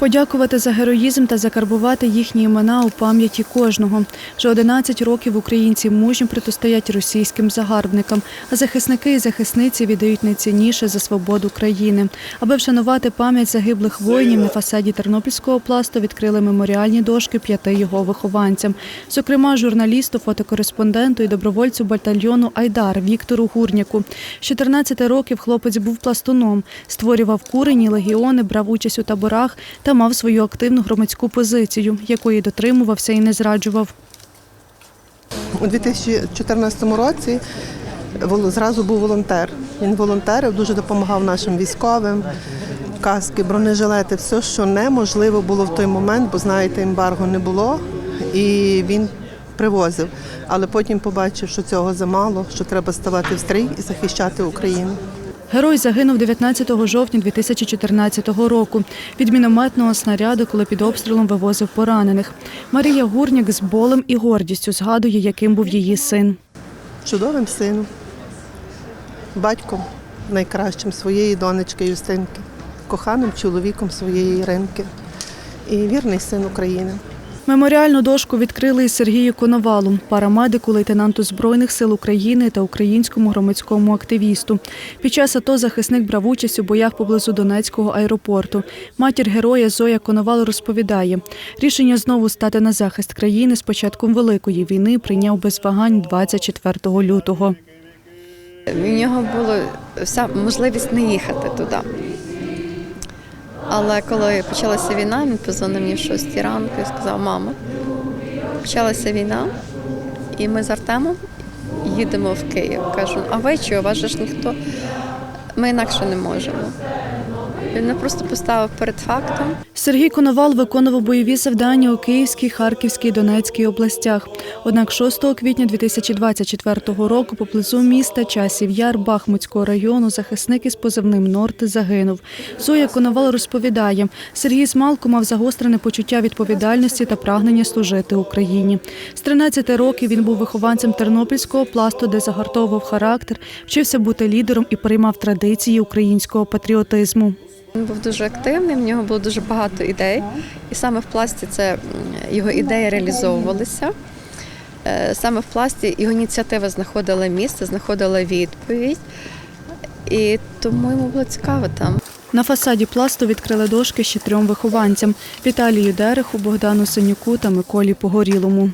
Подякувати за героїзм та закарбувати їхні імена у пам'яті кожного. Вже 11 років українці мужньо протистоять російським загарбникам, а захисники і захисниці віддають найцінніше за свободу країни. Аби вшанувати пам'ять загиблих воїнів на фасаді Тернопільського пласту відкрили меморіальні дошки п'яти його вихованцям. Зокрема, журналісту, фотокореспонденту і добровольцю батальйону Айдар Віктору Гурняку. З 14 років хлопець був пластуном, створював курені, легіони, брав участь у таборах та мав свою активну громадську позицію, якої дотримувався і не зраджував. У 2014 році зразу був волонтер. Він волонтерив, дуже допомагав нашим військовим, каски, бронежилети, все, що неможливо було в той момент, бо знаєте, ембарго не було, і він привозив. Але потім побачив, що цього замало, що треба ставати в стрій і захищати Україну. Герой загинув 19 жовтня 2014 року від мінометного снаряду, коли під обстрілом вивозив поранених. Марія Гурняк з болем і гордістю згадує, яким був її син. Чудовим сином, батьком найкращим своєї донечки Юстинки, коханим чоловіком своєї Іринки і вірний син України. Меморіальну дошку відкрили і Сергію Коновалу, парамедику, лейтенанту Збройних сил України та українському громадському активісту. Під час АТО захисник брав участь у боях поблизу Донецького аеропорту. Матір героя Зоя Коновал розповідає, рішення знову стати на захист країни з початком Великої війни прийняв без вагань 24 лютого. В нього була можливість не їхати туди. Але коли почалася війна, він позвонив мені в 6 ранку і сказав, мамо, почалася війна, і ми з Артемом їдемо в Київ. Кажу, а ви у вас ж ніхто? Ми інакше не можемо. Він мене просто поставив перед фактом. Сергій Коновал виконував бойові завдання у Київській, Харківській Донецькій областях. Однак 6 квітня 2024 року поблизу міста Часів Яр Бахмутського району захисник із позивним Норти загинув. Зоя Коновал розповідає, Сергій Смалко мав загострене почуття відповідальності та прагнення служити Україні. З 13 років він був вихованцем Тернопільського пласту, де загартовував характер, вчився бути лідером і переймав традиції українського патріотизму. Він був дуже активний, в нього було дуже багато ідей. І саме в пласті це його ідеї реалізовувалися. Е, Саме в пласті його ініціатива знаходила місце, знаходила відповідь. І тому йому було цікаво там. На фасаді пласту відкрили дошки ще трьом вихованцям Віталію Дереху, Богдану Синюку та Миколі Погорілому.